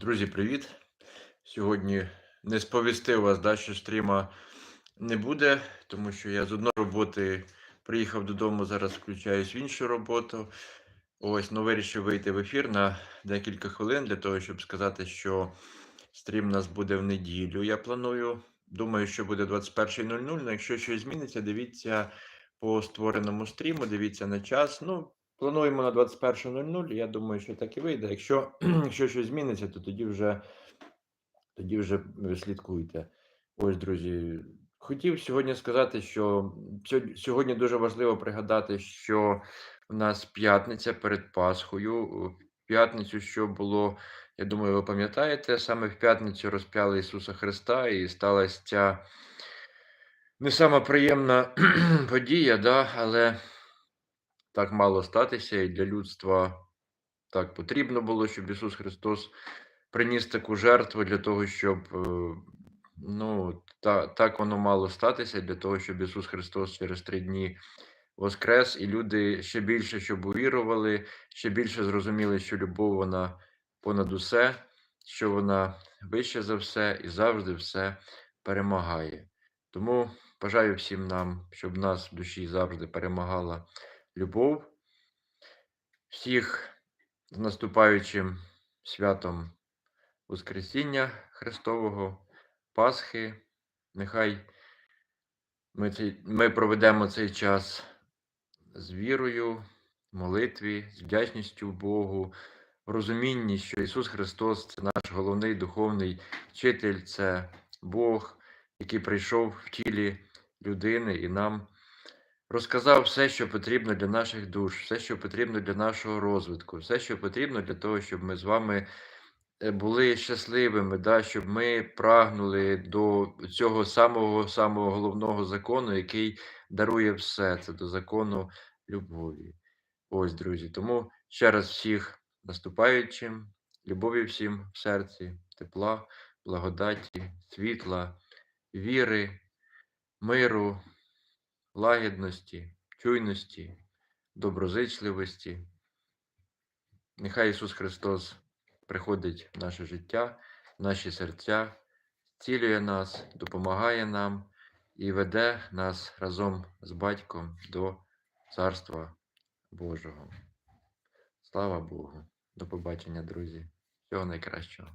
Друзі, привіт! Сьогодні не сповістив вас, да, що стріма не буде, тому що я з одної роботи приїхав додому, зараз включаюсь в іншу роботу. Ось, ну вирішив вийти в ефір на декілька хвилин для того, щоб сказати, що стрім у нас буде в неділю. Я планую. Думаю, що буде 21.00. Ну, якщо щось зміниться, дивіться по створеному стріму, дивіться на час. Ну, плануємо на 21.00. Я думаю, що так і вийде. Якщо, якщо щось зміниться, то тоді вже тоді вже слідкуйте. Ось, друзі. Хотів сьогодні сказати, що сьогодні дуже важливо пригадати, що в нас п'ятниця перед Пасхою. В п'ятницю, що було, я думаю, ви пам'ятаєте, саме в п'ятницю розп'яли Ісуса Христа, і сталася ця не сама приємна подія, да, але так мало статися, і для людства так потрібно було, щоб Ісус Христос приніс таку жертву для того, щоб е, ну, та, так воно мало статися, для того, щоб Ісус Христос через три дні воскрес, і люди ще більше, щоб увірували, ще більше зрозуміли, що любов вона понад усе, що вона вище за все і завжди все перемагає. Тому бажаю всім нам, щоб нас в душі завжди перемагала любов. Всіх з наступаючим святом Воскресіння Христового, Пасхи. Нехай ми, цей, ми проведемо цей час з вірою, молитві, з вдячністю Богу, в розумінні, що Ісус Христос це наш головний духовний вчитель, це Бог, який прийшов в тілі людини і нам розказав все, що потрібно для наших душ, все, що потрібно для нашого розвитку, все, що потрібно для того, щоб ми з вами е, були щасливими, да, щоб ми прагнули до цього самого самого головного закону, який дарує все. Це до закону любові. Ось, друзі. Тому ще раз всіх наступаючим, любові всім в серці, тепла, благодаті, світла, віри, миру, лагідності, чуйності, доброзичливості. Нехай Ісус Христос приходить в наше життя, в наші серця, цілює нас, допомагає нам і веде нас разом з Батьком до Царства Божого. Слава Богу! До побачення, друзі! Всього найкращого!